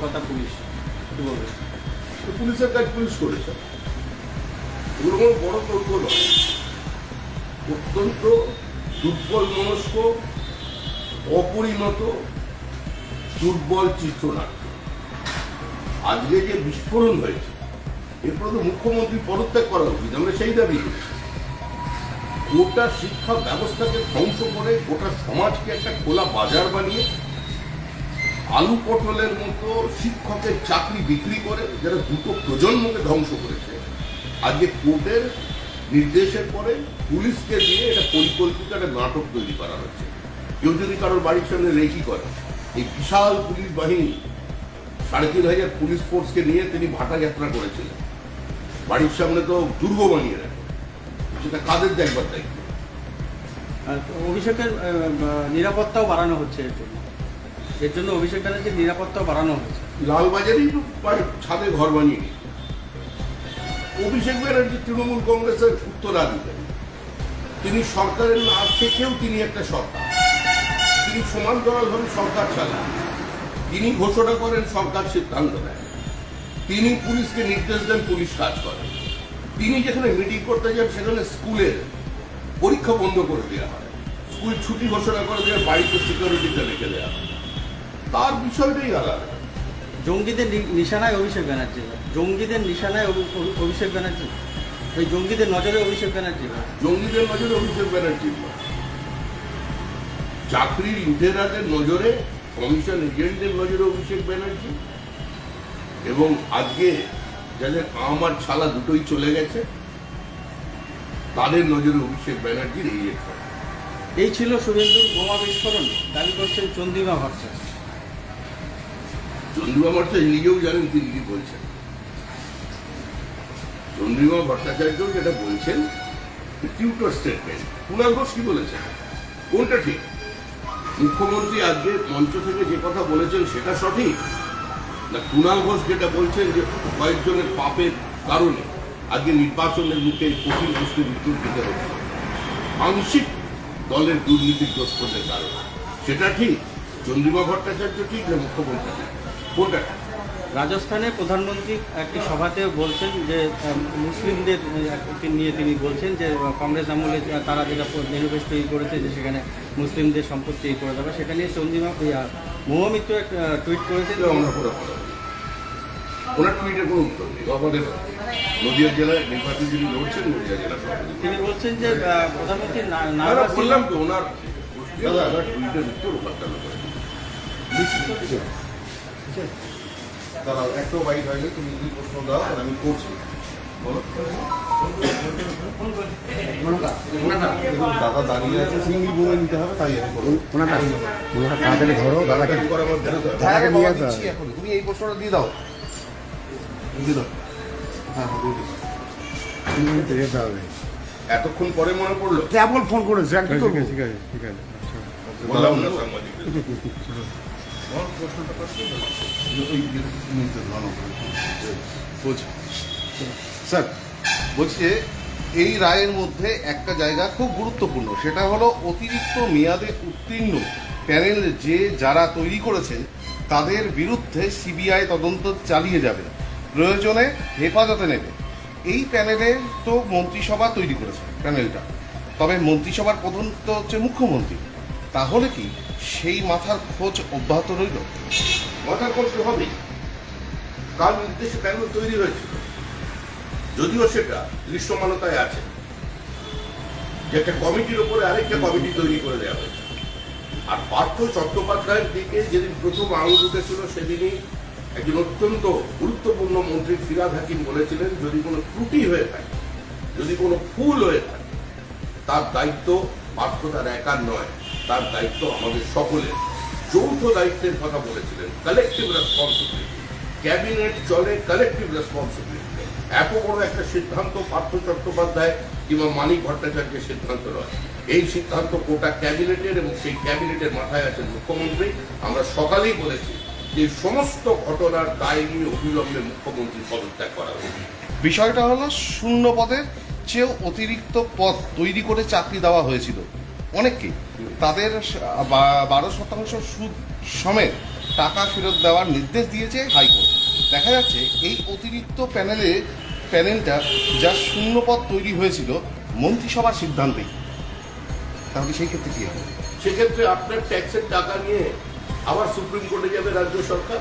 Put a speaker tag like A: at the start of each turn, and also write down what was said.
A: Kolkata police. কি বলবে?
B: পুলিশের কাজ পুলিশ করেছে। এগুলো কোনো বড় তর্ক নয়। অত্যন্ত দুর্বল মনস্ক, অপরিণত, দুর্বল চিত্রনাট্য। আজকে যে বিস্ফোরণ হয়েছে, এরপরে তো মুখ্যমন্ত্রী পদত্যাগ করা উচিত। আমরা সেই দাবি। গোটা শিক্ষা ব্যবস্থাকে ধ্বংস করে গোটা সমাজকে একটা খোলা বাজার বানিয়ে আলু পটলের মতো শিক্ষকের চাকরি বিক্রি করে যারা দুটো প্রজন্মকে ধ্বংস করেছে, আজকে কোর্টের নির্দেশের পরে পুলিশকে দিয়ে এটা পরিকল্পিত একটা নাটক তৈরি করা হচ্ছে। কেউ যদি কারোর বাড়ির সামনে রেকি করে, এই বিশাল পুলিশ বাহিনী, সাড়ে তিন হাজার পুলিশ ফোর্সকে নিয়ে তিনি ভাটা যাত্রা করেছিলেন। বাড়ির সামনে তো দুর্গ বানিয়ে রাখে। সেটা কাদের দেখবার দায়িত্ব?
A: অভিষেকের নিরাপত্তাও বাড়ানো হচ্ছে এর জন্য। এর জন্য অভিষেক ব্যানার্জির নিরাপত্তা বাড়ানো হয়েছে।
B: বাড়ি ছাদে ঘর বানিয়ে। অভিষেক ব্যানার্জি তৃণমূল কংগ্রেসের উত্তরাধিকারী। তিনি সরকারের না থেকেও তিনি একটা সরকার। তিনি সমান্তরালভাবে সরকার চালান তিনি ঘোষণা করেন, সরকার সিদ্ধান্ত নেয়। তিনি পুলিশকে নির্দেশ দেন, পুলিশ কাজ করে। তিনি যেখানে মিটিং করতে যান, সেখানে স্কুলের পরীক্ষা বন্ধ করে দেওয়া হয়। স্কুল ছুটি ঘোষণা করে দেওয়া বাড়িতে সিকিউরিটিতে রেখে দেওয়া হয়। তার বিষয়টাই আলাদা।
A: জঙ্গিদের নিশানায় অভিষেক ব্যানার্জি। জঙ্গিদের নিশানায় অভি- অভি- অভিষেক ব্যানার্জি। ওই জঙ্গিদের নজরে অভিষেক ব্যানার্জি।
B: জঙ্গিদের নজরে অভিষেক ব্যানার্জি। চাকরির চাকরি লুটেরাদের নজরে কমিশন এজেন্টদের নজরে অভিষেক ব্যানার্জি। এবং আজকে যাদের আমার ছালা দুটোই চলে গেছে তাদের নজরে অভিষেক ব্যানার্জির এই
A: এই ছিল শুভেন্দুর বোমা বিস্ফোরণ দাবি করছেন চন্দ্রিমা ভট্টাচার্য।
B: চন্দ্রিমা ভট্টাচার্য নিজেও জানেন তিনি কি বলছেন। চন্দ্রিমা ভট্টাচার্য যেটা বলছেন টিউটর স্টেটমেন্ট কুণাল ঘোষ কি বলেছেন? কোনটা ঠিক? মুখ্যমন্ত্রী আজকে মঞ্চ থেকে যে কথা বলেছেন সেটা সঠিক? না কুণাল ঘোষ যেটা বলছেন যে কয়েকজনের পাপের কারণে আজকে নির্বাচনের মুখে কঠিন প্রশ্নের উত্তর দিতে হচ্ছে। আংশিক দলের দুর্নীতিগ্রস্তদের কারণে। সেটা ঠিক? চন্দ্রিমা ভট্টাচার্য ঠিক না মুখ্যমন্ত্রী? কোনটা
A: রাজস্থানে প্রধানমন্ত্রী একটি সভাতে বলছেন যে মুসলিমদের নিয়ে তিনি বলছেন যে কংগ্রেস আমলে তারা যেটা ম্যানিফেস্টো ই করেছে যে সেখানে মুসলিমদের সম্পত্তি করে দেবে সেটা নিয়ে চন্দ্রিমা ইয়া, মহুয়া মিত্র একটা টুইট করেছেন।
B: ওনার টুইটের কোনো উত্তর নেই। আমাদের নদিয়া জেলায় নির্বাচন যিনি লড়ছেন নদিয়া জেলা
A: তিনি বলছেন যে প্রধানমন্ত্রী না-
B: বললাম তো ওনার দাদা টুইটের উত্তর উপাত্তানো করে
C: দাঁড়াও একটাও বাইট হয়নি তুমি যদি প্রশ্ন দাও তাহলে আমি করছি। বলো। দাদা দাঁড়িয়ে আছে সিঙ্গি বোমে নিতে হবে তাই
D: তাড়াতাড়ি ধরো দাদাকে? দাদাকে নিয়ে।
C: এখন। তুমি এই প্রশ্নটা দিয়ে দাও। দিয়ে দাও। হ্যাঁ হ্যাঁ দিয়ে
D: হবে।
B: এতক্ষণ পরে মনে পড়ল?
D: কেবল ফোন করেছে?
A: ঠিক আছে ঠিক আছে
B: বললাম না সাংবাদিকদের।
C: স্যার, বলছি এই রায়ের মধ্যে একটা জায়গা খুব গুরুত্বপূর্ণ, সেটা হলো অতিরিক্ত মেয়াদে উত্তীর্ণ প্যানেল যে যারা তৈরি করেছেন, তাদের বিরুদ্ধে সিবিআই তদন্ত চালিয়ে যাবে, প্রয়োজনে হেফাজতে নেবে। এই প্যানেলে তো মন্ত্রিসভা তৈরি করেছে প্যানেলটা। তবে মন্ত্রিসভার প্রধান তো হচ্ছে মুখ্যমন্ত্রী। তাহলে কি সেই মাথার খোঁজ অব্যাহত রইল?
B: মাথার কষ্ট হবে কার নির্দেশে প্যানেল তৈরি হয়েছিল? যদিও সেটা দৃশ্যমানতায় আছে। যে একটা কমিটির উপরে আরেকটা কমিটি তৈরি করে দেওয়া হয়েছে। আর পার্থ চট্টোপাধ্যায়ের দিকে যেদিন প্রথম আঙুল উঠেছিল, সেদিনই একজন অত্যন্ত গুরুত্বপূর্ণ মন্ত্রী ফিরাদ হাকিম বলেছিলেন, যদি কোনো ত্রুটি হয়ে থাকে, যদি কোনো ভুল হয়ে থাকে, তার দায়িত্ব পার্থ তার একার নয়। তার দায়িত্ব আমাদের সকলের। যৌথ দায়িত্বের কথা বলেছিলেন কালেকটিভ রেসপন্সিবিলিটি ক্যাবিনেট চলে কালেকটিভ রেসপন্সিবিলিটি এত বড় একটা সিদ্ধান্ত পার্থ চট্টোপাধ্যায় কিংবা মানিক ভট্টাচার্যের সিদ্ধান্ত নয়। এই সিদ্ধান্ত গোটা ক্যাবিনেটের এবং সেই ক্যাবিনেটের মাথায় আছেন মুখ্যমন্ত্রী। আমরা সকালেই বলেছি যে সমস্ত ঘটনার দায় নিয়ে অবিলম্বে মুখ্যমন্ত্রী পদত্যাগ করা উচিত
C: বিষয়টা হলো শূন্য পদের চেয়েও অতিরিক্ত পদ তৈরি করে চাকরি দেওয়া হয়েছিল। অনেককে। তাদের বারো শতাংশ সুদ সমেত টাকা ফেরত দেওয়ার নির্দেশ দিয়েছে হাইকোর্ট। দেখা যাচ্ছে এই অতিরিক্ত প্যানেলে, প্যানেলটা যা শূন্যপদ তৈরি হয়েছিল মন্ত্রিসভার সিদ্ধান্তেই। তাহলে সেই ক্ষেত্রে কী হবে?
B: সেক্ষেত্রে আপনার ট্যাক্সের টাকা নিয়ে আবার সুপ্রিম কোর্টে যাবে রাজ্য সরকার?